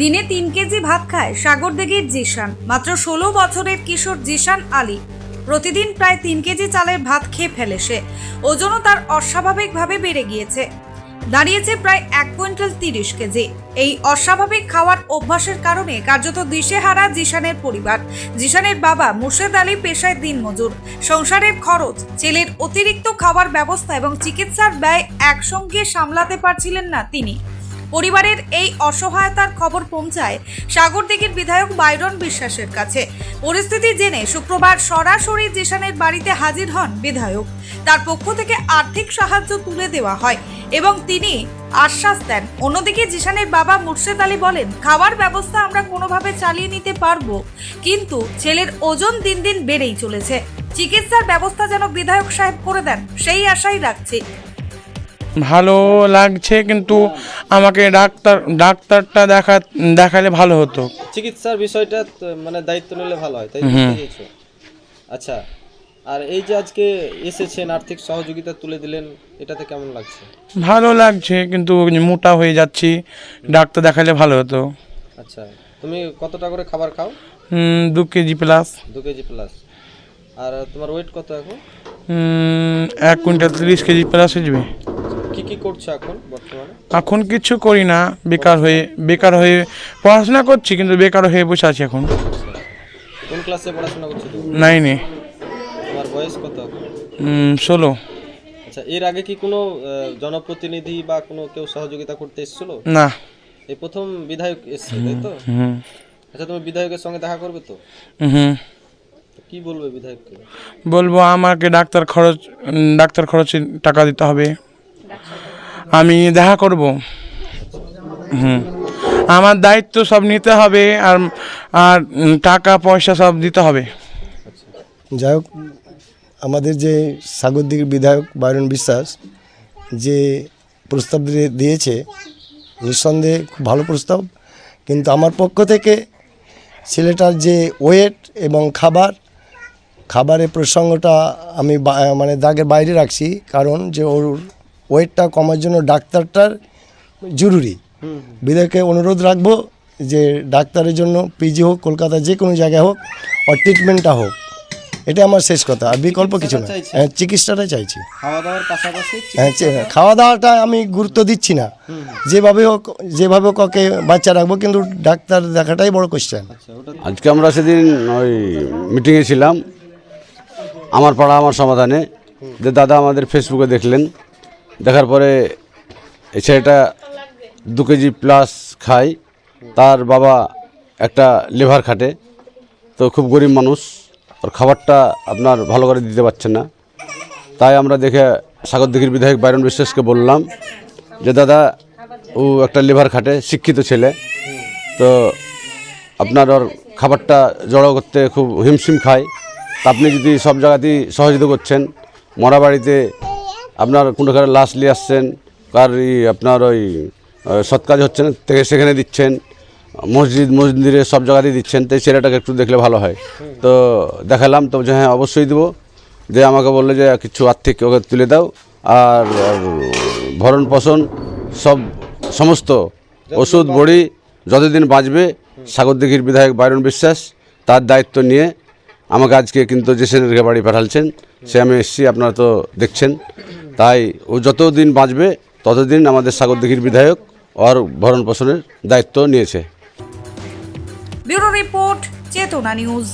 দিনে তিন কেজি ভাত খায় সাগরদিঘির জিশান। মাত্র ষোলো বছরের কিশোর জিশান আলী। প্রতিদিন প্রায় তিন কেজি চালের ভাত খেয়ে ফেলে সে। ওজনও তার অস্বাভাবিকভাবে বেড়ে গিয়েছে। দাঁড়িয়েছে প্রায় এক কুইন্টাল তিরিশ কেজি। এই অস্বাভাবিক খাওয়ার অভ্যাসের কারণে কার্যত দিশেহারা জিশানের পরিবার। জিশানের বাবা মুর্শেদ আলী পেশায় দিনমজুর। সংসারের খরচ, ছেলের অতিরিক্ত খাওয়ার ব্যবস্থা এবং চিকিৎসার ব্যয় একসঙ্গে সামলাতে পারছিলেন না তিনি। পরিবারের এই অসহায়তার খবর পৌঁছায় সাগরদিঘির বিধায়ক বাইরন বিশ্বাসের কাছে। পরিস্থিতি জেনে শুক্রবার সরাসরি জিশানের বাড়িতে হাজির হন বিধায়ক। তার পক্ষ থেকে আর্থিক সাহায্য তুলে দেওয়া হয় এবং তিনি আশ্বাস দেন। অন্যদিকে জিশানের বাবা মুর্শেদ আলী বলেন, খাওয়ার ব্যবস্থা আমরা কোনোভাবে চালিয়ে নিতে পারব, কিন্তু ছেলের ওজন দিন দিন বেড়েই চলেছে। চিকিৎসার ব্যবস্থা যেন বিধায়ক সাহেব করে দেন, সেই আশাই রাখছি। ভালো লাগছে কিন্তু আমাকে ডাক্তার ডাক্তারটা দেখা দেখালে ভালো হতো। চিকিৎসার বিষয়টা মানে দায়িত্ব নিলে ভালো হয় তাই আচ্ছা আর এই যে আজকে এসেছেন আর্থিক সহযোগিতা তুলে দিলেন এটাতে কেমন লাগছে? ভালো লাগছে কিন্তু মোটা হয়ে যাচ্ছি ডাক্তার দেখালে ভালো হতো। আচ্ছা তুমি কতটা করে খাবার খাও? দু কেজি প্লাস দু কেজি প্লাস আর তোমার ওয়েট কত এখন? এক কুইন্টাল তিরিশ কেজি প্লাস হয়ে যাবে। কি কি করছ এখন বর্তমানে? এখন কিছু করি না বেকার হয়ে বেকার হয়ে পড়াশোনা করছি কিন্তু বেকার হয়ে বসে আছি এখন। কোন ক্লাসে পড়াশোনা করছ তুমি? নাইনে তোমার বয়স কত? ষোলো। আচ্ছা এর আগে কি কোনো জনপ্রতিনিধি বা কোনো কেউ সহযোগিতা করতে এসেছিল? না। এই প্রথম বিধায়ক এসছে তাই তো? হুম আচ্ছা তুমি বিধায়কের সঙ্গে দেখা করবে তো? হুম। কি বলবে বিধায়ককে? বলব আমাকে ডাক্তার খরচ ডাক্তার খরচে টাকা দিতে হবে। আমি দেখা করব। হুম। আমার দায়িত্ব সব নিতে হবে আর আর টাকা, পয়সা সব দিতে হবে। যাই হোক, আমাদের যে সাগরদিঘির বিধায়ক বায়রন বিশ্বাস যে প্রস্তাব দিয়ে- দিয়েছে, নিঃসন্দেহে খুব ভালো প্রস্তাব। কিন্তু আমার পক্ষ থেকে ছেলেটার যে ওয়েট এবং খাবার, খাবারের প্রসঙ্গটা আমি মানে দাগের বাইরে রাখছি, কারণ যে ওর ওয়েটটা কমার জন্য ডাক্তারটার জরুরি। বিধায়ককে অনুরোধ রাখব যে ডাক্তারের জন্য পিজি হোক কলকাতা যে কোনো জায়গায় হোক আর ট্রিটমেন্টটা হোক। এটা আমার শেষ কথা আর বিকল্প কিছু না। হ্যাঁ চিকিৎসাটাই চাইছি। হ্যাঁ খাওয়া দাওয়াটা আমি গুরুত্ব দিচ্ছি না। যেভাবে হোক যেভাবে হোক ওকে বাচ্চা রাখব কিন্তু ডাক্তার দেখাটাই বড় কোশ্চেন আচ্ছা আজকে আমরা সেদিন ওই মিটিংয়ে ছিলাম। আমার পাড়া আমার সমাধানে। যে দাদা আমাদের ফেসবুকে দেখলেন। দেখার পরে এই ছেলেটা দু কেজি প্লাস খায়। তার বাবা একটা লিভার খাটে। তো খুব গরিব মানুষ। ওর খাবারটা আপনার ভালো করে দিতে পারছেন না। তাই আমরা দেখে সাগরদিঘির বিধায়ক বাইরন বিশ্বাসকে বললাম যে, দাদা, ও একটা লিভার খাটে, শিক্ষিত ছেলে। তো আপনার ওর খাবারটা জড়ো করতে খুব হিমশিম খায়। তা আপনি যদি সব জায়গাতেই সহযোগিতা করছেন, মরা বাড়িতে আপনার কোনো কারও লাশ নিয়ে আসছেন কার আপনার ওই সৎ কাজ হচ্ছে না থেকে সেখানে দিচ্ছেন মসজিদ মন্দিরে সব জায়গাতেই দিচ্ছেন তো এই ছেলেটাকে একটু দেখলে ভালো হয়। তো দেখালাম তো হ্যাঁ অবশ্যই দেবো। যে আমাকে বলল যে কিছু আর্থিক ওকে তুলে দাও আর ভরণ পোষণ সব সমস্ত ওষুধ বড়ি যতদিন বাঁচবে সাগরদিঘির বিধায়ক বাইরন বিশ্বাস তার দায়িত্ব নিয়ে আমাকে আজকে কিন্তু যে সেনের বাড়ি পাঠালছেন সে আমি এসছি, আপনারা তো দেখছেন। তাই ও যতদিন বাঁচবে, ততদিন আমাদের সাগরদিঘির বিধায়ক ওর ভরণ পোষণের দায়িত্ব নিয়েছে। Bureau report, Chetana news.